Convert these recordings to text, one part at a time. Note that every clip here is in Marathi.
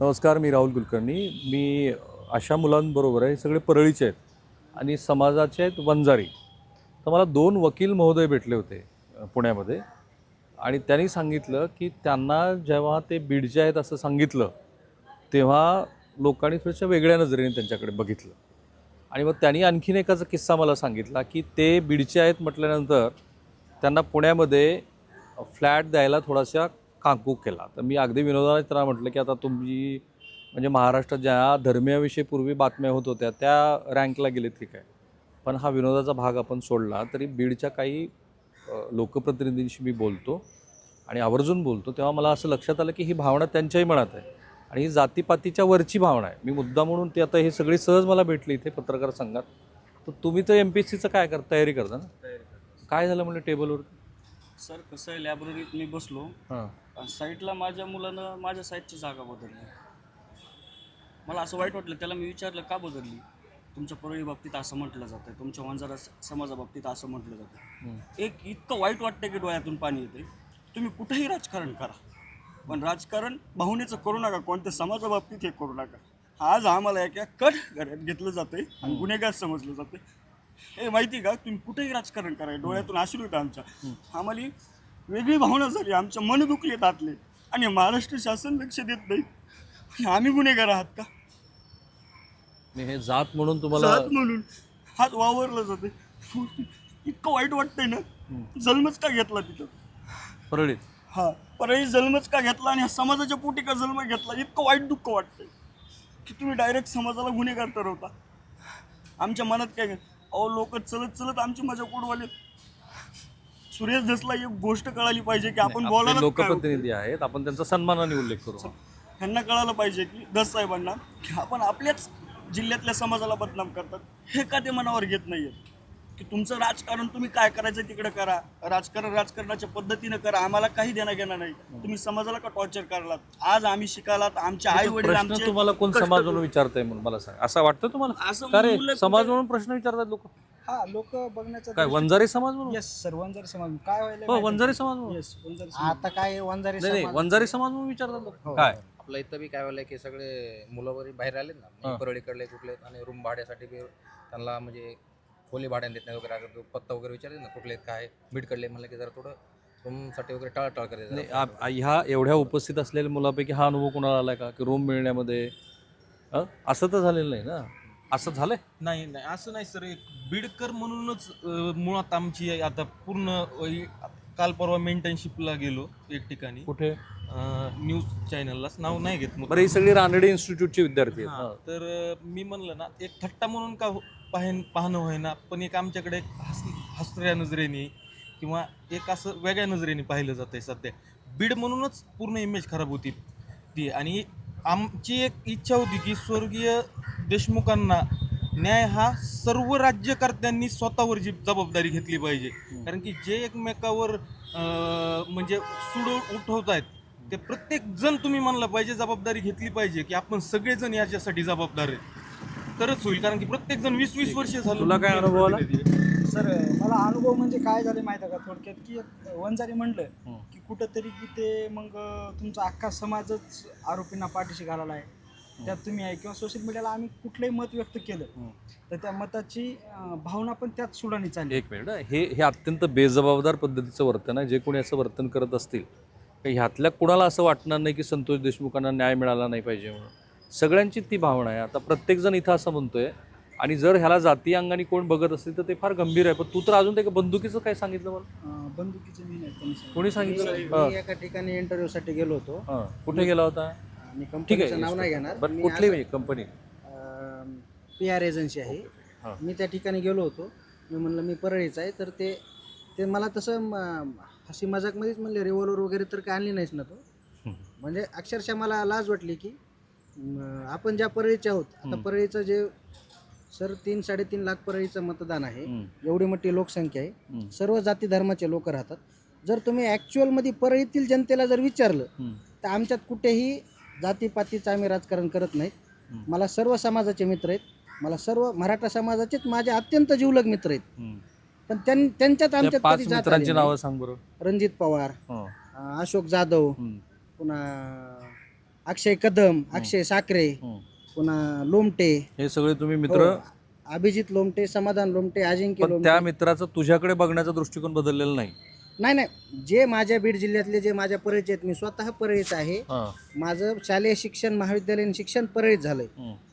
नमस्कार मी राहुल कुलकर्णी. मी अशा मुलांबरोबर आहे हे सगळे परळीचे आहेत आणि समाजाचे आहेत वंजारी. तर मला दोन वकील महोदय भेटले होते पुण्यामध्ये आणि त्यांनी सांगितलं की त्यांना जेव्हा ते बीडचे आहेत असं सांगितलं तेव्हा लोकांनी थोड्याशा वेगळ्या नजरेने त्यांच्याकडे बघितलं. आणि मग त्यांनी आणखीन एकाचा किस्सा मला सांगितला की ते बीडचे आहेत म्हटल्यानंतर त्यांना पुण्यामध्ये फ्लॅट द्यायला थोडासा कांकूक केला. तर मी अगदी विनोदाने त्यांना म्हटलं की आता तुम्ही म्हणजे महाराष्ट्रात ज्या धर्मीयाविषयी पूर्वी बातम्या होत होत्या त्या रँकला गेले ठीक आहे. पण हा विनोदाचा भाग आपण सोडला तरी बीडच्या काही लोकप्रतिनिधींशी मी बोलतो आणि आवर्जून बोलतो तेव्हा मला असं लक्षात आलं की ही भावना त्यांच्याही मनात आहे आणि ही जातीपातीच्या वरची भावना आहे. मी मुद्दा म्हणून ती आता ही सगळी सहज मला भेटली इथे पत्रकार संघात. तर तुम्ही तर एम पी एस सीचं काय कर तयारी करता ना? काय झालं म्हणलं टेबलवर? सर कसं आहे लायब्ररीत मी बसलो. हां. साईटला माझ्या मुलानं माझ्या साईटची जागा बदलली. मला असं वाईट वाटलं त्याला मी विचारलं का बदलली? तुमच्या परळी बाबतीत असं म्हटलं जातं तुमच्या वंजारा समाजाबाबतीत असं म्हटलं जातं एक इतकं वाईट वाटतं की डोळ्यातून पाणी येते तुम्ही कुठेही राजकारण करा. पण राजकारण भावनेचं करू नका कोणत्या समाजाबाबतीत हे करू नका. आज आम्हाला एका कट घरात घेतलं जाते आणि गुन्हेगार समजलं जाते हे माहिती का? तुम्ही कुठेही राजकारण करा डोळ्यातून आश्रू येतं आमच्या. आम्हाला वेगळी भावना झाली. आमच्या मन दुखले आतले आणि महाराष्ट्र शासन लक्ष देत नाही. आम्ही गुन्हेगार आहात का? मी हे जात म्हणून तुम्हाला जात म्हणून. हात वावरला जाते इतकं वाईट वाटतंय ना. जन्मच का घेतला तिथं? परळीत. हा. परळी जन्मच का घेतला आणि समाजाच्या पोटी का जन्म घेतला? इतकं वाईट दुःख वाटतंय. की तुम्ही डायरेक्ट समाजाला गुन्हेगार ठरवता. आमच्या मनात काय अहो लोक चलत चलत आमची मजा उडवाले सुरेश दसला एक गोष्ट कळाली पाहिजे की आपण बोलायला. लोकप्रतिनिधी आहेत आपण त्यांचा सन्मानाने उल्लेख करू. ह्यांना कळालं पाहिजे की दस साहेबांना की आपण आपल्याच जिल्ह्यातल्या समाजाला बदनाम करतात. हे का ते मनावर घेत नाहीयेत? की तुमचं राजकारण तुम्ही काय करायचं तिकडे करा. राजकारण राजकारणाच्या पद्धतीनं करा. आम्हाला काही देणं घेणं नाही तुम्ही समाजाला का टॉर्चर करलात? आज आम्ही शिकालात आमचे आई वडील आमचे तुम्हाला कोण समाज म्हणून विचारताय म्हणून मला सांग. असं वाटतं तुम्हाला? असं समाज म्हणून प्रश्न विचारतात लोक? हा लोक बघण्याचा काय वंजारी समाज म्हणून? येस सर वंजारी समाज. काय व्हायला हो वंजारी समाज म्हणून. येस वंजारी समाज. आता काय वंजारी नाही नाही समाज- वंजारी समाज म्हणून विचारतात लोक. हो, काय? आपलं इथं बी काय व्हायला की सगळे मुलं वगैरे बाहेर आले ना हा. परळीकडले कुठले आणि रूम भाड्यासाठी बी त्यांना म्हणजे खोली भाड्याने देत नाही वगैरे. अगर पत्ता वगैरे विचारले ना कुठले आहेत, काय बीडकडले म्हणलं की जरा थोडं रूमसाठी वगैरे टाळटाळ करायचं नाही. आ- आ- ह्या एवढ्या उपस्थित असलेल्या मुलापैकी हा अनुभव कोणाला आलाय का? की रूम मिळण्यामध्ये? अ? असं तर झालेलं नाही ना. असं झालंय? नाही नाही. असं नाही सर. एक बीडकर म्हणूनच अं, मुळात आमची आता पूर्ण अं, काल परवा मेंटनशिपला गेलो एक ठिकाणी. कुठे? न्यूज चॅनललाच. नाव नाही घेत मग. बरं ही सगळी रानडे इन्स्टिट्यूटचे विद्यार्थी आहेत. हा. तर अं, मी म्हणलं ना एक थट्टा म्हणून का हो- पाहन पाहणं होईना पण एक आमच्याकडे एक हस हसऱ्या नजरेने किंवा एक असं वेगळ्या नजरेने पाहिलं जातंय सध्या. बीड म्हणूनच पूर्ण इमेज खराब होती ती. आणि आमची एक इच्छा होती की स्वर्गीय देशमुखांना न्याय हा सर्व राज्यकर्त्यांनी स्वतःवर जी जबाबदारी घेतली पाहिजे. कारण की जे एकमेकावर म्हणजे सुड उठवत आहेत ते प्रत्येक जण तुम्ही म्हणलं पाहिजे जबाबदारी घेतली पाहिजे की आपण सगळेजण याच्यासाठी जबाबदार आहेत. तरच होईल कारण की प्रत्येक जण वीस वीस वर्ष झालं तुला काय अनुभव? सर मला अनुभव म्हणजे काय झाले माहिती आहे का थोडक्यात? की वंजारी म्हणलं हं. की कुठंतरी की ते मग तुमचा अख्खा समाजच आरोपींना पाठीशी घालायला आहे. त्यात तुम्ही आहे किंवा सोशल मीडियाला आम्ही कुठलंही मत व्यक्त केलं हं. तर त्या मताची भावना पण त्यात सुडानी चालली. एक मिनिट हं. हे हे अत्यंत बेजबाबदार पद्धतीचं वर्तन आहे. जे कोणी असं वर्तन करत असतील ह्यातल्या कुणाला असं वाटणार नाही की संतोष देशमुखांना न्याय मिळाला नाही पाहिजे म्हणून? सगळ्यांची ती भावना आहे. आता प्रत्येकजण इथं असं म्हणतोय आणि जर ह्याला जाती अंगाने कोण बघत असतील तर ते फार गंभीर आहे. पण तू तर अजून ते बंदुकीचं काय सांगितलं मला? बंदुकीचे मी नाही. कोणी सांगितलं. मी एका ठिकाणी इंटरव्ह्यू साठी गेलो होतो. हां. कुठे गेला होता? मी ठीक कंपनीचं नाव नाही आहे घेणार. बरं कुठली कंपनी पी आर एजन्सी आहे. हां. मी त्या ठिकाणी गेलो होतो. मी म्हणलं मी परळीचा आहे. तर ते ते मला तसं म, हसी मजाकमध्येच म्हणले रिव्हॉल्वर वगैरे तर काय आणली नाहीस ना तो? हं. म्हणजे अक्षरशः मला लाज वाटली की म, आपण ज्या परळीचे आहोत आता. परळीचं जे सर तीन साडेतीन लाख परळीचं मतदान आहे. एवढी मोठी लोकसंख्या आहे. सर्व जाती धर्माचे लोक राहतात जर तुम्ही ॲक्च्युअलमध्ये परळीतील जनतेला जर विचारलं. तर आमच्यात कुठेही जातीपातीचं आम्ही राजकारण करत नाहीत हं. मला सर्व समाजाचे मित्र आहेत मला सर्व मराठा समाजाचेच माझे अत्यंत जिवलग मित्र आहेत. पण त्यां- त्यांच्यात त्या आमच्यात कधी जात नाही. नावं सांग रणजित पवार हं. अशोक जाधव. पुन्हा अक्षय कदम अक्षय साखरे. पुन्हा लोमटे. हे सगळे तुम्ही मित्र. हो, अभिजित लोमटे समाधान लोमटे अजिंक्य पण लोमटे. त्या मित्राचा तुझ्याकडे बघण्याचा दृष्टिकोन बदललेला नाही. नाही नाही. जे माझ्या बीड जिल्ह्यातले जे माझ्या परळीचे आहेत मी स्वतः परळीच आहे. हा. माझं शालेय शिक्षण महाविद्यालयीन शिक्षण परळीत झालंय.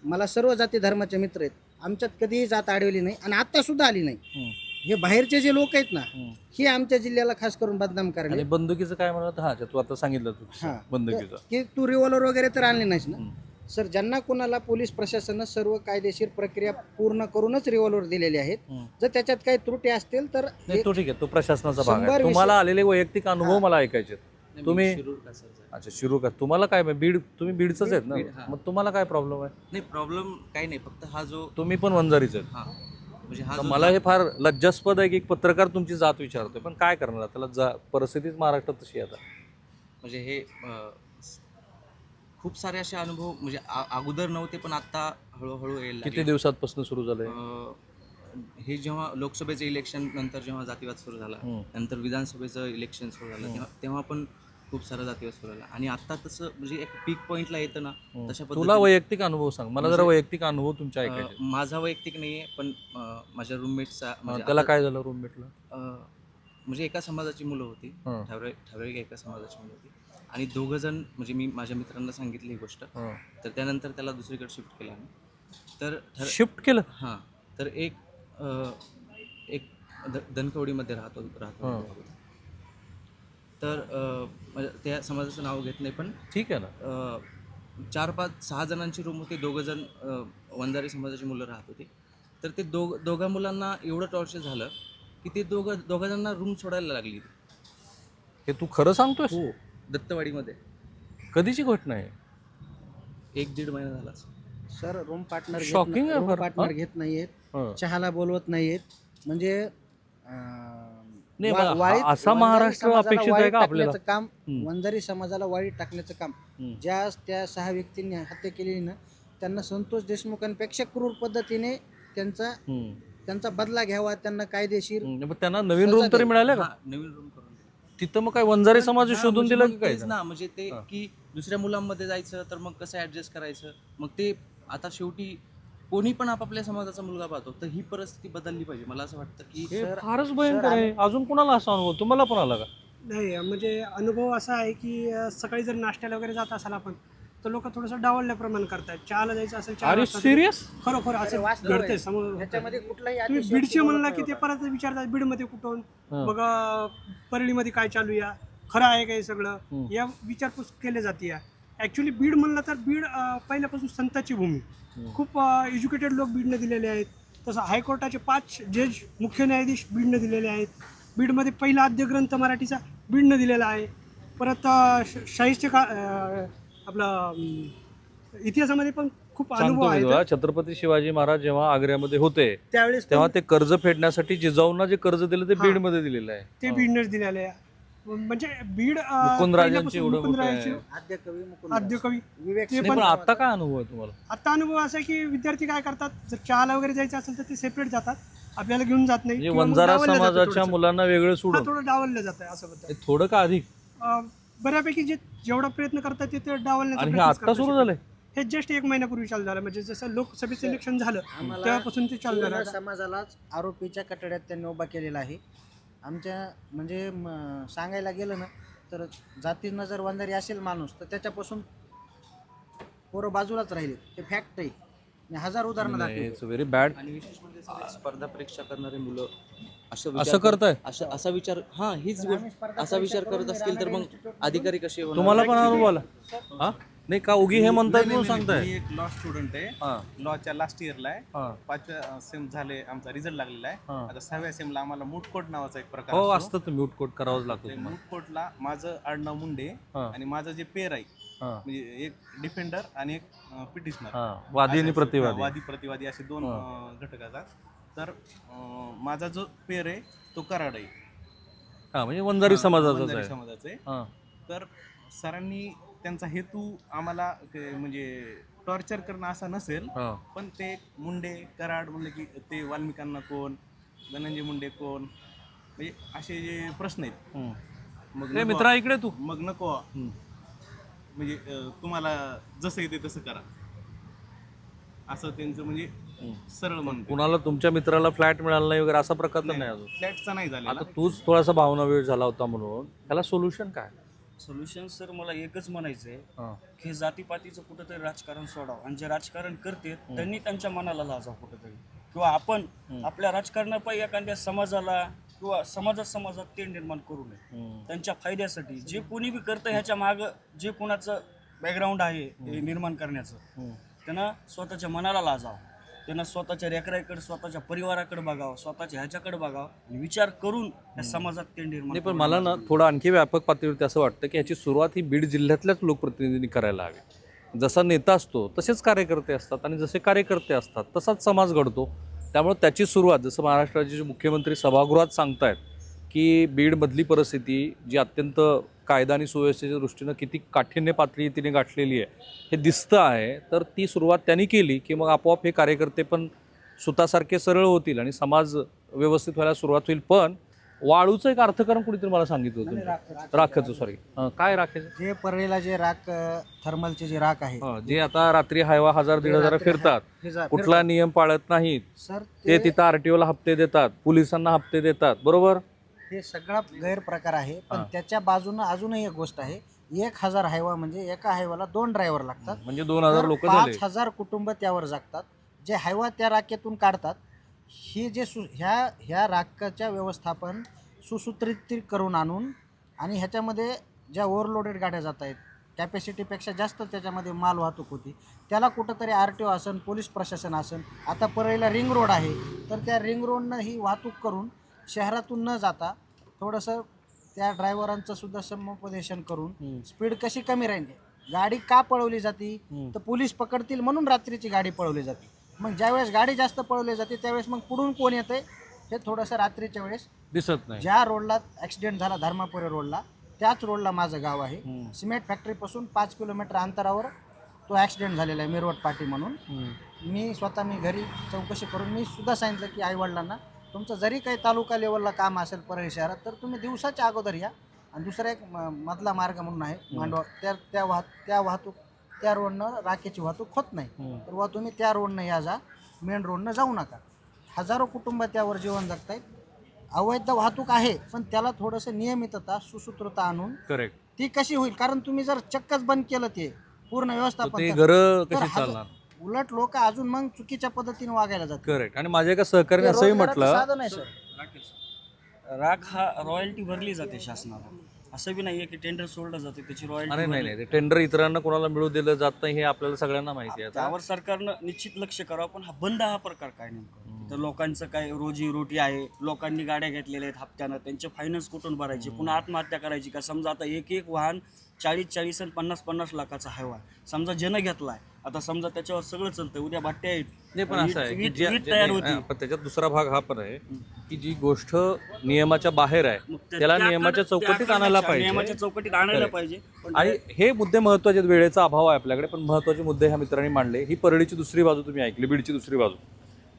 मला सर्व जाती धर्माचे मित्र आहेत. आमच्यात कधीही जात आडवली नाही आणि आता सुद्धा आली नाही. हं. हे बाहेरचे जे लोक आहेत ना हं. हे आमच्या जिल्ह्याला खास करून बदनाम आणि करणे बंदुकीचं काय म्हणत? हा तू आता सांगितलं तू हा. बंदुकीचं. की तू रिव्हॉल्वर वगैरे तर आणले नाहीस ना. सर ज्यांना कोणाला पोलीस प्रशासनानं सर्व कायदेशीर प्रक्रिया पूर्ण करूनच रिव्हॉल्वर दिलेले आहेत हं. जर त्याच्यात काही त्रुटी असतील तर नाही तो ठीक आहे तो प्रशासनाचा भाग शंभर आहे तुम्हाला आलेले वैयक्तिक अनुभव. मला ऐकायचे आहेत. तुम्ही अच्छा शिरू का तुम्हाला काय बीड तुम्ही बीडचंच आहेत बीड, ना हा. मग तुम्हाला काय प्रॉब्लेम आहे? नाही प्रॉब्लेम काही नाही फक्त हा जो तुम्ही पण वंजारीच आहेत. हा. म्हणजे हा तर जो मला हे फार लज्जास्पद आहे की एक पत्रकार तुमची जात विचारतोय पण काय करणार? त्याला जा परिस्थितीच महाराष्ट्रात तशी आहे आता. म्हणजे हे अं, खूप सारे असे अनुभव म्हणजे आ- अगोदर नव्हते पण आता हळूहळू यायला किती लागले. दिवसापासून सुरू झालंय अं, हे जेव्हा लोकसभेचं इलेक्शन नंतर जेव्हा जातीवाद सुरू झाला. नंतर विधानसभेचं इलेक्शन सुरू झालं. तेव्हा तेव्हा पण खूप सारा जातीवाद सुरू झाला आणि आता तसं म्हणजे एक पीक पॉईंटला येतं ना. तशा तुला पद्धतीने- वैयक्तिक अनुभव सांग मला जरा म्हणजे- वैयक्तिक अनुभव तुमच्या अं, ऐकायचे माझा वैयक्तिक नाही आहे पण अं, माझ्या रूममेटचा हा, त्याला काय झालं रूममेटला म्हणजे एका समाजाची मुलं होती हं. ठराविक ठराविक एका समाजाची मुलं होती आणि दोघं जण म्हणजे मी माझ्या मित्रांना सांगितली ही गोष्ट. तर त्यानंतर त्याला दुसरीकडे शिफ्ट केलं आम्ही. तर ठर शिफ्ट केलं? हां. तर एक अं, एक धनकवडीमध्ये राहतो राहतो. तर अं, म्हणजे त्या समाजाचं नाव घेत नाही पण ठीक आहे ना. अं, चार पाच सहा जणांची रूम होती. दोघं जण अं, वंजारी समाजाची मुलं राहत होती. तर ते दोघ दोघा मुलांना एवढं टॉर्चर झालं की ते दोघं दोघा जणांना रूम सोडायला लागली. हे तू खरं सांगतोस हो. दत्तवाडीमध्ये कधीची घटना आहे एक दीड महिना झाला असेल. सर रूम पार्टनर Shocking आहे रूम फार. पार्टनर हा? घेत नाहीयेत हं. चहाला बोलवत नाहीयेत म्हणजे अं, नाही, वा- पण वाळीत- असा वंजारी महाराष्ट्र समाजाला अपेक्षित आहे वाळीत का आपल्याला? टाकण्याचं काम हं. वंजारी समाजाला वाळीत टाकण्याचं काम हं. ज्या त्या सहा व्यक्तींनी हत्या केलेली ना त्यांना संतोष देशमुखांपेक्षा क्रूर पद्धतीने त्यांचा. त्यांचा बदला घ्यावा त्यांना कायदेशीर. पण त्यांना नवीन रूम तरी. मिळाल्या का हा, नवीन रूम करून. तिथं मग काय वंजारी समाज शोधून म्हणजे दिला की काय तेच ना म्हणजे ते हा. की दुसऱ्या मुलांमध्ये जायचं तर मग कसं ऍडजस्ट करायचं? मग ते आता शेवटी कोणी पण आपापल्या समाजाचा मुलगा पाहतो तर ही परिस्थिती बदलली पाहिजे. मला असं वाटतं की हे फारच भयंकर आहे. अजून कोणाला असा अनुभव? तुम्हाला पण आला का? नाही म्हणजे अनुभव असा आहे की अ, सकाळी जर नाश्त्याला वगैरे जात असाल आपण तर लोक थोडंसं डावलल्याप्रमाणे करतात चहाला जायचं असेल चहा अरे वाजता- सिरियस खरोखर असं. घडतंय समोर. ह्याच्यामध्ये कुठलाही तुम्ही बीडचे म्हणला की ते. परत विचारतात बीडमध्ये कुठून. हं. मग अ, परळीमध्ये काय चालू या? खरं आहे काय सगळं? हं. या विचारपूस केले जाते या. ॲक्च्युली बीड म्हणलं तर बीड अ, पहिल्यापासून संताची भूमी. खूप एज्युकेटेड लोक बीडनं दिलेले आहेत. तसं हायकोर्टाचे पाच जज मुख्य न्यायाधीश बीडनं दिलेले आहेत. बीडमध्ये पहिला आद्य ग्रंथ मराठीचा बीडनं दिलेला आहे. परत अ, श- शाहीचे का अ, आपलं इतिहासामध्ये पण खूप सांगतो अनुभव मी तुला छत्रपती शिवाजी महाराज जेव्हा आग्र्यामध्ये होते त्यावेळेस तेव्हा पण ते कर्ज फेडण्यासाठी जिजाऊंना जे कर्ज दिलं ते हा. बीडमध्ये दिलेलं आहे. ते हा. बीडनंच दिलेले आहे. म्हणजे बीड अ, मुकुंदराजांचे पहिल्यापासून एवढं मोठं मुकुंदराजांचे आहे. आद्य कवी मुकुंद आद्य कवी. विवेक ते नाही, पण पण आता काय अनुभव आहे तुम्हाला? आता अनुभव असा आहे की विद्यार्थी काय करतात जर चहाला वगैरे जायचं असेल तर ते सेपरेट जातात. आपल्याला घेऊन जात नाही म्हणजे किंवा मग वंजारा डावललं जातं समाजाच्या थोडंसं. मुलांना वेगळं हा, सोडून. थोडं डावललं जातं असं बद्दल हे थोडं का अधिक? अं, बऱ्यापैकी जे जेवढा प्रयत्न करतात ते ते डावलण्याचा आणि हे प्रयत्नच आता करतात. सुरू झालंय? हे जस्ट एक महिन्यापूर्वी चालू झालं. म्हणजे जसं लोकसभेचं इलेक्शन झालं आम्हाला तेव्हापासून ते चालू झालं. समाजालाच आरोपीच्या कटड्यात त्यांनी उभा केलेला आहे. आमच्या म्हणजे म, सांगायला गेलं ना तर जातीनं जर वंजारी असेल माणूस तर त्याच्यापासून पोरं बाजूलाच राहिले. ते फॅक्ट आहे. मी हजार उदाहरणं दाखवतो. इट्स व्हेरी बॅड आणि विशेष म्हणजे सगळे स्पर्धा परीक्षा करणारे मुलं असं करताय? असा असा विचार हा हीच गोष्ट असा विचार करत असतील तर मग अधिकारी कसे होणार? तुम्हाला पण अनुभव आला. हा? नाही का उगी हे म्हणताय म्हणून सांगताय? मी एक लॉ स्टुडंट आहे. लॉच्या लास्ट इयरला आहे. हा. पाचव्या सेम झाले आमचा रिझल्ट लागलेला आहे. आता सहाव्या सेमला आम्हाला मूट कोट नावाचा एक प्रकार हो असतो. तुम्ही म्यूट कोट करावंच लागतो तुम्हाला. मूट कोटला माझं आडनाव मुंडे हा. आणि माझं जे पेर आहे हा. म्हणजे एक डिफेंडर आणि एक पिटिशनर हा वादी आणि प्रतिवादी. वादी प्रतिवादी असे दोन. अं, घटक असतात. तर अं, माझा जो पेर आहे तो कराड आहे. हा म्हणजे वंजारी समाजाचाच वंजारी आहे. समाजाचा. आहे हा. तर सरांनी त्यांचा हेतू आम्हाला म्हणजे टॉर्चर करणं असा नसेल हा. पण ते मुंडे कराड म्हणलं की ते वाल्मिकांना कोण धनंजय मुंडे कोण म्हणजे असे जे प्रश्न आहेत. हम्म. मग ए नको- मित्रा इकडे तू. मग नको. हम्म. म्हणजे अं, तुम्हाला जसं येते तसं करा. असं त्यांचं म्हणजे सरळ म्हणतो कुणाला तुमच्या मित्राला फ्लॅट मिळाला नाही वगैरे असा प्रकार तर नाही अजून. फ्लॅटचा नाही झालेला. आता तूच थोडासा भावना वेळ झाला होता म्हणून. त्याला सोल्युशन काय? सोल्युशन सर मला एकच म्हणायचं आहे हां. की जातीपातीचं कुठंतरी राजकारण सोडावं. आणि जे राजकारण करते त्यांनी त्यांच्या मनाला लाजावं कुठंतरी. किंवा आपण आपल्या राजकारणापायी एखाद्या समाजाला किंवा समाजात समाजात ते निर्माण करू नये. त्यांच्या फायद्यासाठी जे कोणी बी करतं ह्याच्या मागं जे कोणाचं बॅकग्राऊंड आहे हे निर्माण करण्याचं त्यांना स्वतःच्या मनाला लाजावं. त्यांना स्वतःच्या रेकराकडे स्वतःच्या परिवाराकडे बघावं स्वतःच्या ह्याच्याकडे बघावं आणि विचार करून या समाजात ते निर्माण नाही पण मला ना. थोडं आणखी व्यापक पातळीवरती असं वाटतं की ह्याची सुरुवात ही बीड जिल्ह्यातल्याच लोकप्रतिनिधींनी करायला हवी. जसा नेता असतो तसेच कार्यकर्ते असतात आणि जसे कार्यकर्ते असतात तसाच समाज घडतो. त्यामुळे त्याची सुरुवात जसं महाराष्ट्राचे जे मुख्यमंत्री सभागृहात सांगतायत की बीडमधली परिस्थिती जी अत्यंत कायदा आणि सुव्यवस्थेच्या दृष्टीनं किती काठिण्य पातळी तिने गाठलेली आहे हे दिसतं आहे. तर ती सुरुवात त्यांनी केली की मग आपोआप हे कार्यकर्ते पण सुतासारखे सरळ होतील आणि समाज व्यवस्थित व्हायला सुरुवात होईल. पण वाळूचं एक अर्थकारण कुणीतरी मला सांगितलं होतं राख- राखाचं सॉरी काय राखायचं जे परळीला जे राख थर्मलचे जे राख आहे हं, जे आता रात्री हायवा हजार दीड हजार फिरतात. कुठला नियम पाळत नाहीत. सर ते तिथं आरटीओला हप्ते देतात पोलिसांना हप्ते देतात. बरोबर? हे सगळा गैरप्रकार आहे. पण हा. त्याच्या बाजूनं अजूनही एक गोष्ट आहे. एक हजार हायवा म्हणजे एका हायवाला दोन ड्रायव्हर लागतात. म्हणजे दोन हजार तर लोक झाले. पाच हजार कुटुंब त्यावर जगतात. जे हायवा त्या राखेतून काढतात ही जे सु ह्या ह्या राखाच्या व्यवस्थापन सुसूत्रित करून आणून आणि ह्याच्यामध्ये ज्या ओव्हरलोडेड गाड्या जात आहेत कॅपॅसिटीपेक्षा जास्त त्याच्यामध्ये माल वाहतूक होती त्याला कुठंतरी आर टी ओ असन पोलीस प्रशासन असन आता परळीला रिंग रोड आहे तर त्या रिंग रोडनं ही वाहतूक करून शहरातून न जाता थोडंसं त्या ड्रायव्हरांचं सुद्धा समुपदेशन करून स्पीड कशी कमी राहील? गाडी का पळवली जाते? तर पोलीस पकडतील म्हणून रात्रीची गाडी पळवली जाते. मग ज्यावेळेस गाडी जास्त पळवली जाते त्यावेळेस मग पुढून कोण येते? हे थोडंसं रात्रीच्या वेळेस दिसत नाही. ज्या रोडला ॲक्सिडेंट झाला धर्मापुरी रोडला त्याच रोडला माझं गाव आहे. सिमेंट फॅक्टरीपासून पाच किलोमीटर अंतरावर तो ॲक्सिडेंट झालेला आहे मिरवट पाटी म्हणून मी स्वतः मी घरी चौकशी करून मी सुद्धा सांगितलं की आईवडिलांना तुमचं जरी काही तालुका लेवलला काम असेल परळी शहरात तर तुम्ही दिवसाच्या अगोदर या. आणि दुसरा एक म- मधला मार्ग म्हणून आहे मांडवा. त्या त्या वाहत त्या वाहतूक त्या रोडनं राखेची वाहतूक होत नाही. तर वा तुम्ही त्या रोडनं या जा. मेन रोडनं जाऊ नका. हजारो कुटुंब त्यावर जीवन जगतायत. अवैध वाहतूक आहे पण त्याला थोडंसं नियमितता सुसूत्रता आणून करेक्ट ती कशी होईल? कारण तुम्ही जर चक्कच बंद केलं ते पूर्ण व्यवस्थापन ते घर तर कशी हजार- चालणार? उलट लोक अजून मग चुकीच्या पद्धतीने वागायला जातात. करेक्ट आणि माझ्या एका सहकार्याने असंही म्हटलं साधन आहे सर राखेल सर. राख हा रॉयल्टी भरली जाते शासनाला. असं बी नाहीये की टेंडर सोडलं जाते त्याची अरे रॉयल्टी नाही नाही टेंडर इतरांना कोणाला मिळू दिलं जात नाही हे आपल्याला सगळ्यांना माहिती आहे आता. त्यावर सरकारनं निश्चित लक्ष करावं पण हा बंद हा प्रकार काय नेमका? तर लोकांचं काय रोजी रोटी आहे लोकांनी गाड्या घेतलेल्या आहेत हप्त्यानं त्यांचे फायनान्स कुठून भरायचे पुन्हा आत्महत्या करायची का? समजा आता एक एक वाहन चाळीस चाळीस आणि पन्नास पन्नास लाखाचा हायवा. समजा ज्यानं घेतलाय आता समजा त्याच्यावर सगळं चालतंय उद्या भाट्या नाही पण असं आहे की वीट- ज्या- वीट ज्या- तयार नाही, होती. हा, पण त्याच्यात दुसरा भाग हा पण आहे की जी गोष्ट नियमाच्या बाहेर आहे मग त्या- त्याला त्याकडे- नियमाच्या चौकटीत त्याकडे आणायला लक्ष- पाहिजे. नियमाच्या चौकटीत आणायला Correct. पाहिजे. पण आणि हे मुद्दे महत्त्वाचे आहेत. वेळेचा अभाव आहे आपल्याकडे पण महत्त्वाचे मुद्दे ह्या मित्रांनी मांडले. ही परळीची दुसरी बाजू तुम्ही ऐकली बीडची दुसरी बाजू.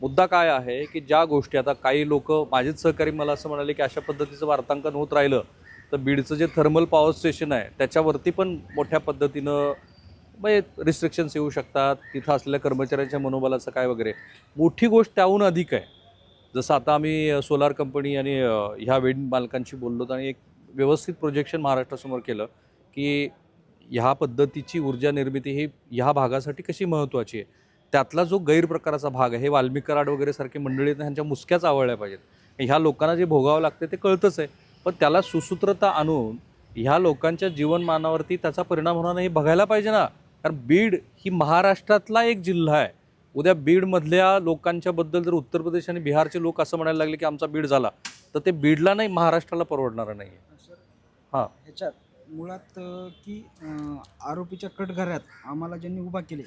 मुद्दा काय आहे की ज्या गोष्टी आता काही लोक माझेच सहकारी मला असं म्हणाले की अशा पद्धतीचं वार्तांकन होत राहिलं तर बीडचं जे थर्मल पॉवर स्टेशन आहे त्याच्यावरती पण मोठ्या पद्धतीनं मग रिस्ट्रिक्शन्स येऊ शकतात. तिथं असलेल्या कर्मचाऱ्यांच्या मनोबलाचं काय वगैरे. मोठी गोष्ट त्याहून अधिक आहे. जसं आता आम्ही सोलार कंपनी आणि ह्या वेड मालकांशी बोललो आणि एक व्यवस्थित प्रोजेक्शन महाराष्ट्रासमोर केलं की ह्या पद्धतीची ऊर्जा निर्मिती ही ह्या भागासाठी कशी महत्त्वाची आहे. त्यातला जो गैरप्रकाराचा भाग आहे हे वाल्मिक कराड वगैरे सारखी मंडळी ह्यांच्या मुसक्याच आवडल्या पाहिजेत. ह्या लोकांना जे भोगावं लागते ते कळतंच आहे. पण त्याला सुसूत्रता आणून ह्या लोकांच्या जीवनमानावरती त्याचा परिणाम होणार नाही हे बघायला पाहिजे ना. कारण बीड ही महाराष्ट्रातला एक जिल्हा आहे. उद्या बीडमधल्या लोकांच्या बद्दल जर उत्तर प्रदेश आणि बिहारचे लोक असं म्हणायला लागले की आमचा बीड झाला तर ते बीडला नाही महाराष्ट्राला परवडणार नाही हां. ह्याच्यात मुळात की आरोपीच्या कटघऱ्यात आम्हाला ज्यांनी उभा केले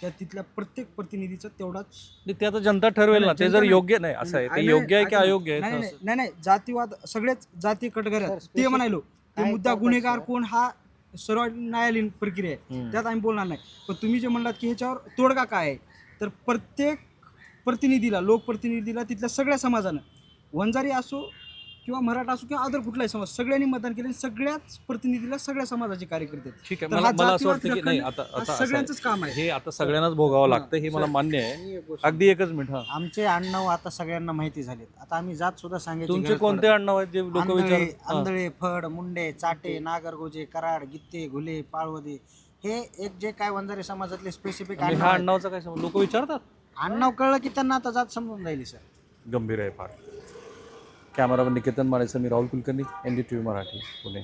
त्या तिथल्या प्रत्येक प्रतिनिधीचा तेवढाच ते आता जनता ठरवेल ना ते जर. योग्य नाही असं आहे ते योग्य आहे की नाही, अयोग्य नाही आहे नाही, नाही नाही जातीवाद सगळेच जाती कटघऱ्यात ते म्हणालो ते मुद्दा गुन्हेगार? कोण हा सर्व न्यायालयीन प्रक्रिया आहे. त्यात आम्ही बोलणार नाही पण तुम्ही जे म्हणलात की ह्याच्यावर तोडगा काय आहे तर प्रत्येक प्रतिनिधीला लोकप्रतिनिधीला तिथल्या सगळ्या समाजानं वंजारी असो किंवा मराठा असो किंवा अदर कुठलाही समाज सगळ्यांनी मतदान केले आणि सगळ्याच प्रतिनिधीला सगळ्या समाजाचे कार्यकर्ते आहेत. ठीक आहे तर मला हा मला असं जातीवाद वाटतं की नाही दखल आता हा आता असं आहे. सगळ्यांचंच काम आहे. हे आता सगळ्यांनाच भोगावं लागतं हे मला मान्य आहे. अगदी एकच मिनिट हा. आमचे आडनाव आता सगळ्यांना माहिती झालेत. आता आम्ही जात सुद्धा सांगायची तुमचे गरज कोणते पडत आडनाव आहेत जे लोक आंधळे विचार आंधळे फड मुंडे चाटे नागरगोजे कराड गित्ते घुले पाळवदे हे एक जे काय वंजारी समाजातले स्पेसिफिक. आडनावचा काय लोक विचारतात? आडनाव कळलं की त्यांना आता जात समजून जाईल सर. गंभीर आहे फार. कॅमेरामन निकेतन माळेसह मी Rahul Kulkarni N D T V Marathi Pune.